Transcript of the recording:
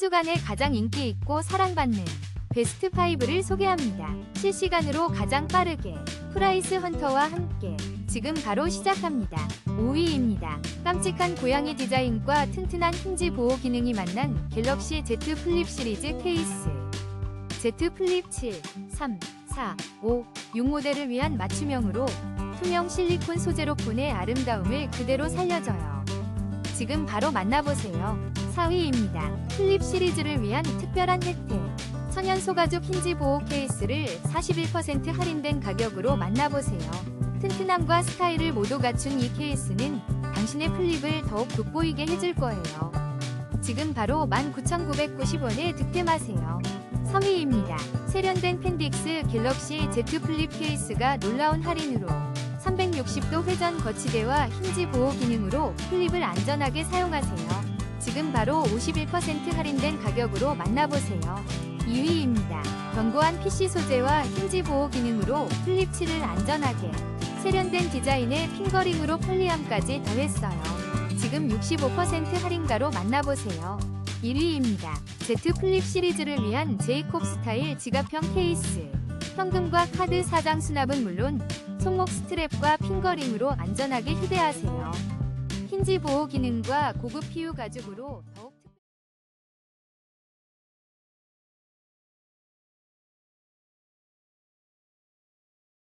주간에 가장 인기 있고 사랑받는 베스트 5를 소개합니다. 실시간으로 가장 빠르게 프라이스 헌터와 함께 지금 바로 시작합니다. 5위입니다. 깜찍한 고양이 디자인과 튼튼한 힌지 보호 기능이 만난 갤럭시 Z 플립 시리즈 케이스. Z 플립 7, 3, 4, 5, 6 모델을 위한 맞춤형으로 투명 실리콘 소재로 폰의 아름다움을 그대로 살려줘요. 지금 바로 만나보세요. 4위입니다. 플립 시리즈를 위한 특별한 혜택. 천연 소 가죽 힌지 보호 케이스를 41% 할인된 가격으로 만나보세요. 튼튼함과 스타일을 모두 갖춘 이 케이스는 당신의 플립을 더욱 돋보이게 해줄 거예요. 지금 바로 19,990원에 득템하세요. 3위입니다. 세련된 펜딕스 갤럭시 Z 플립 케이스가 놀라운 할인으로 360도 회전 거치대와 힌지 보호 기능으로 플립을 안전하게 사용하세요. 지금 바로 51% 할인된 가격으로 만나보세요. 2위입니다. 견고한 PC 소재와 힌지 보호 기능으로 플립 7을 안전하게 세련된 디자인에 핑거링으로 편리함까지 더했어요. 지금 65% 할인가로 만나보세요. 1위입니다. Z 플립 시리즈를 위한 제이콥 스타일 지갑형 케이스. 현금과 카드 사장 수납은 물론 손목 스트랩과 핑거링으로 안전하게 휴대하세요. 힌지 보호 기능과 고급 PU 가죽으로